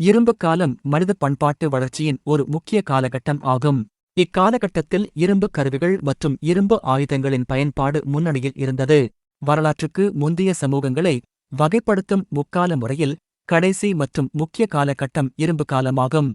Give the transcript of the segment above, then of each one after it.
இரும்பு காலம் மனித பண்பாட்டு வளர்ச்சியின் ஒரு முக்கிய காலகட்டம் ஆகும். இக்காலகட்டத்தில் இரும்பு கருவிகள் மற்றும் இரும்பு ஆயுதங்களின் பயன்பாடு முன்னணியில் இருந்தது. வரலாற்றுக்கு முந்தைய சமூகங்களை வகைப்படுத்தும் முக்கால முறையில் கடைசி மற்றும் முக்கிய காலகட்டம் இரும்பு காலமாகும்.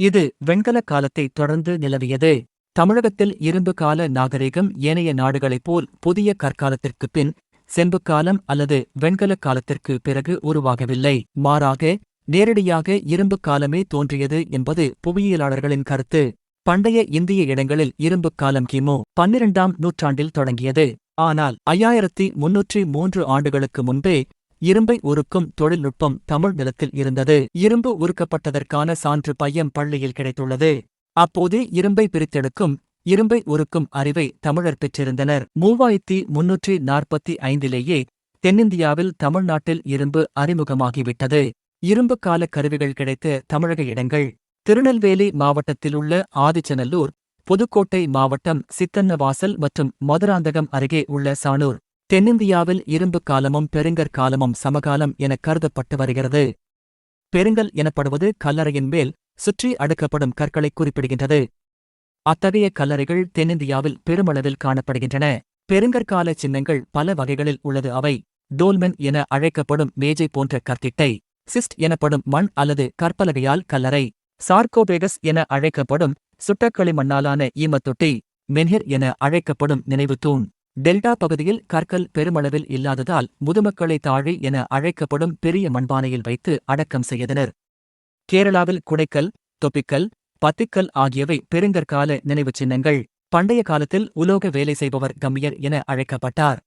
இது வெண்கல காலத்தை தொடர்ந்து நிலவியது. தமிழகத்தில் இரும்பு கால நாகரிகம் ஏனைய நாடுகளைப் போல் புதிய கற்காலத்திற்குப் பின் செம்பு காலம் அல்லது வெண்கல காலத்திற்கு பிறகு உருவாகவில்லை. மாறாக நேரடியாக இரும்புக் காலமே தோன்றியது என்பது புவியியலாளர்களின் கருத்து. பண்டைய இந்திய இடங்களில் இரும்புக் காலம் கிமு பன்னிரண்டாம் நூற்றாண்டில் தொடங்கியது. ஆனால் ஐயாயிரத்தி முன்னூற்றி மூன்று ஆண்டுகளுக்கு முன்பே இரும்பை உருக்கும் தொழில்நுட்பம் தமிழ் நிலத்தில் இருந்தது. இரும்பு உருக்கப்பட்டதற்கான சான்று பையம் பள்ளியில் கிடைத்துள்ளது. அப்போதே இரும்பை பிரித்தெடுக்கும் இரும்பை உருக்கும் அறிவை தமிழர் பெற்றிருந்தனர். மூவாயிரத்தி முன்னூற்றி நாற்பத்தி ஐந்திலேயே தென்னிந்தியாவில் தமிழ்நாட்டில் இரும்பு அறிமுகமாகிவிட்டது. இரும்பு கால கருவிகள் கிடைத்த தமிழக இடங்கள் திருநெல்வேலி மாவட்டத்திலுள்ள ஆதிச்சநல்லூர் புதுக்கோட்டை மாவட்டம் சித்தன்னவாசல் மற்றும் மதுராந்தகம் அருகே உள்ள சானூர். தென்னிந்தியாவில் இரும்பு காலமும் பெருங்கற் காலமும் சமகாலம் என கருதப்பட்டு வருகிறது. பெருங்கல் எனப்படுவது கல்லறையின் மேல் சுற்றி அடுக்கப்படும் கற்களை குறிப்பிடுகின்றது. அத்தகைய கல்லறைகள் தென்னிந்தியாவில் பெருமளவில் காணப்படுகின்றன. பெருங்கற்கால சின்னங்கள் பல வகைகளில் உள்ளது. அவை டோல்மென் என அழைக்கப்படும் மேஜை போன்ற கற்திட்டை. சிஸ்ட் எனப்படும் மண் அல்லது கற்பலகையால் கல்லறை. சார்கோபேகஸ் என அழைக்கப்படும் சுட்டக்களி மண்ணாலான ஈமத்தொட்டி மென்ஹிர் என அழைக்கப்படும் நினைவு தூண். டெல்டா பகுதியில் கற்கள் பெருமளவில் இல்லாததால் முதுமக்களை தாழி என அழைக்கப்படும் பெரிய மண்பானையில் வைத்து அடக்கம் செய்தனர். கேரளாவில் குடைக்கல் தொப்பிக்கல் பத்திக்கல் ஆகியவை பெருங்கற்கால நினைவுச் சின்னங்கள். பண்டைய காலத்தில் உலோக வேலை செய்பவர் கம்மியர் என அழைக்கப்பட்டார்.